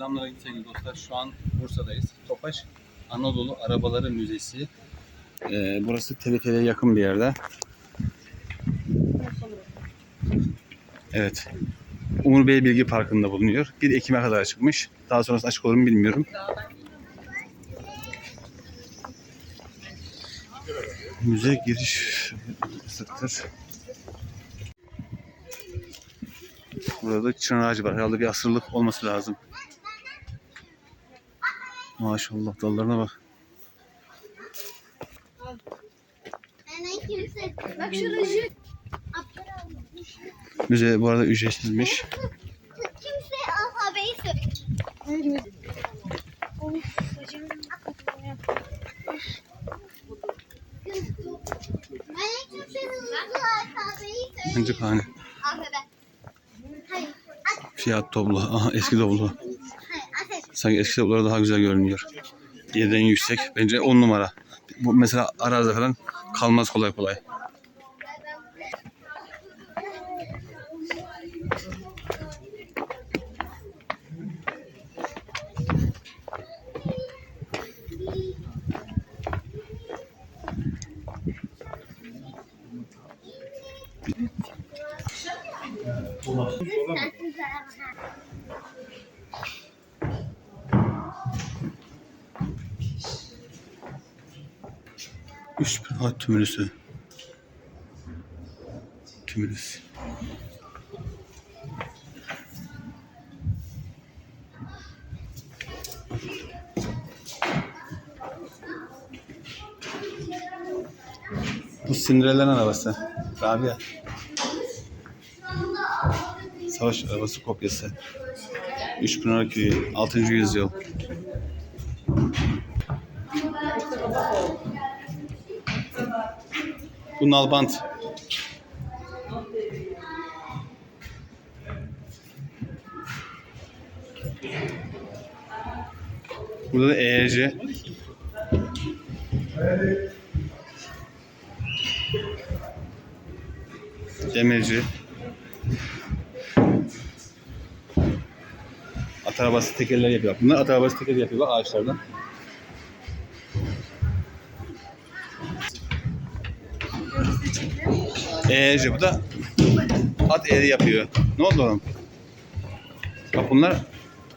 Selamünaleyküm sevgili dostlar. Şu an Bursa'dayız. Topaş Anadolu Arabaları Müzesi. Ee, burası Teleferi'ye yakın bir yerde. Evet. Umur Bey Bilgi Parkı'nda bulunuyor. 1 Ekim'e kadar çıkmış. Daha sonrası açık olur mu bilmiyorum. Müze giriş kısıktır. Burada çınar ağacı var. Herhalde bir asırlık olması lazım. Maşallah dallarına bak. Bak şurası Müze bu arada ücretsizmiş. kimse alfabeyi. Hayır. At. fiyat toplu. Aha eski toplu. Sanki eski toplular daha güzel görünüyor. Yerden yüksek. Bence 10 numara. Bu mesela arazide falan kalmaz kolay kolay. Üç bin ha tümülüsü. Tümülüs. Bu Cinderella'nın arabası. Rabia. Savaş arabası kopyası. 3012 6. yüzyıl. Bu nalbant. Burada da EYC. Demirci. At arabası tekerler yapıyor. Bunlar at arabası teker yapıyor bak ağaçlardan. EYC bu da at eğri yapıyor. Ne oldu oğlum? Bak bunlar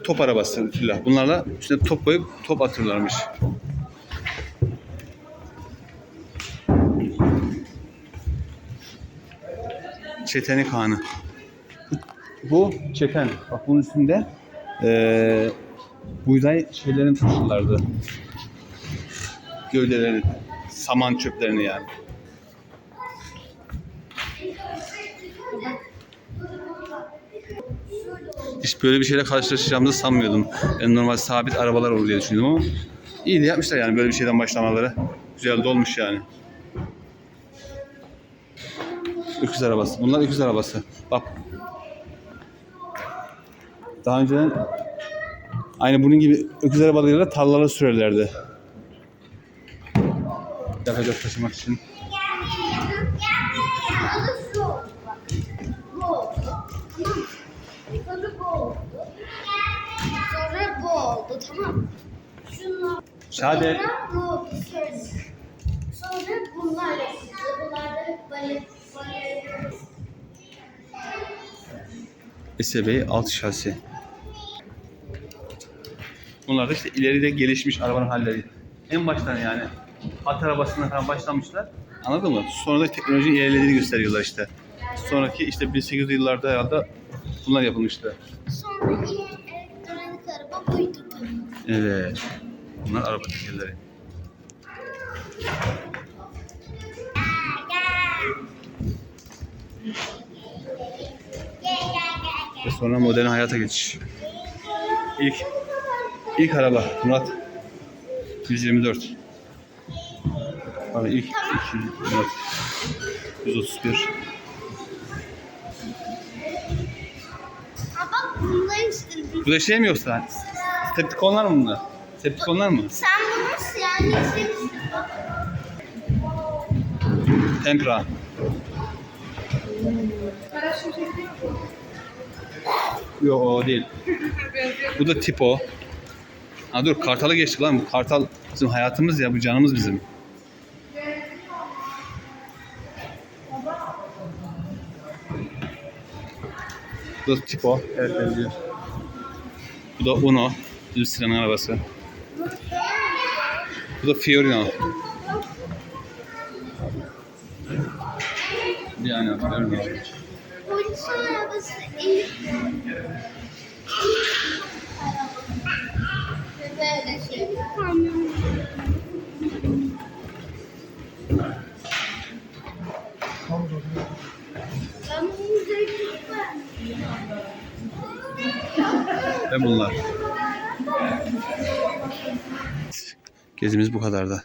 top arabası filan. Bunlarla üstüne top koyup top atıyorlarmış. Çetenik Hanı. Bu çeten. Bak bunun üstünde eee buğday şeylerini taşırlardı. Gövdelerini, saman çöplerini yani. Hiç böyle bir şeyle karşılaşacağımızı sanmıyordum. Ben normal sabit arabalar olur diye düşündüm ama iyi de yapmışlar yani böyle bir şeyden başlamaları. Güzel de olmuş yani. Öküz arabası. Bunlar öküz arabası. Bak. Daha önceden aynı bunun gibi öküz arabalarıyla tarlalara sürerlerdi. Yakacak taşımak için. Şahade. Sonra bu. Sonra. SB alt şasi. Bunlar da işte ileride gelişmiş arabanın halleri. En baştan yani at arabasından falan başlamışlar. Anladın mı? Sonra da teknolojinin ilerlediğini gösteriyorlar işte. Sonraki işte 1800'lü yıllarda herhalde bunlar yapılmıştı. Sonra elektronik araba buydu. Evet. Bunlar araba tekerleri. Ve sonra modern hayata geçiş. İlk ilk araba Murat 124. Abi ilk, ilk Murat 131. Ha bak bunların üstünde. Bu da şey mi yoksa? Septikonlar mı bunlar? Septikonlar mı? Sen bunu yani istemişsin. Bak. Tempra. Yok o değil. Bu da tipo. Ha dur kartalı geçtik lan. Bu kartal bizim hayatımız ya. Bu canımız bizim. Bu da tipo. Evet benziyor. Bu da Uno. Bizim Sinan'ın arabası. Bu da Fiorino. Yani Fiorino. Polis arabası Elif. Bunlar. Gezimiz bu kadardı.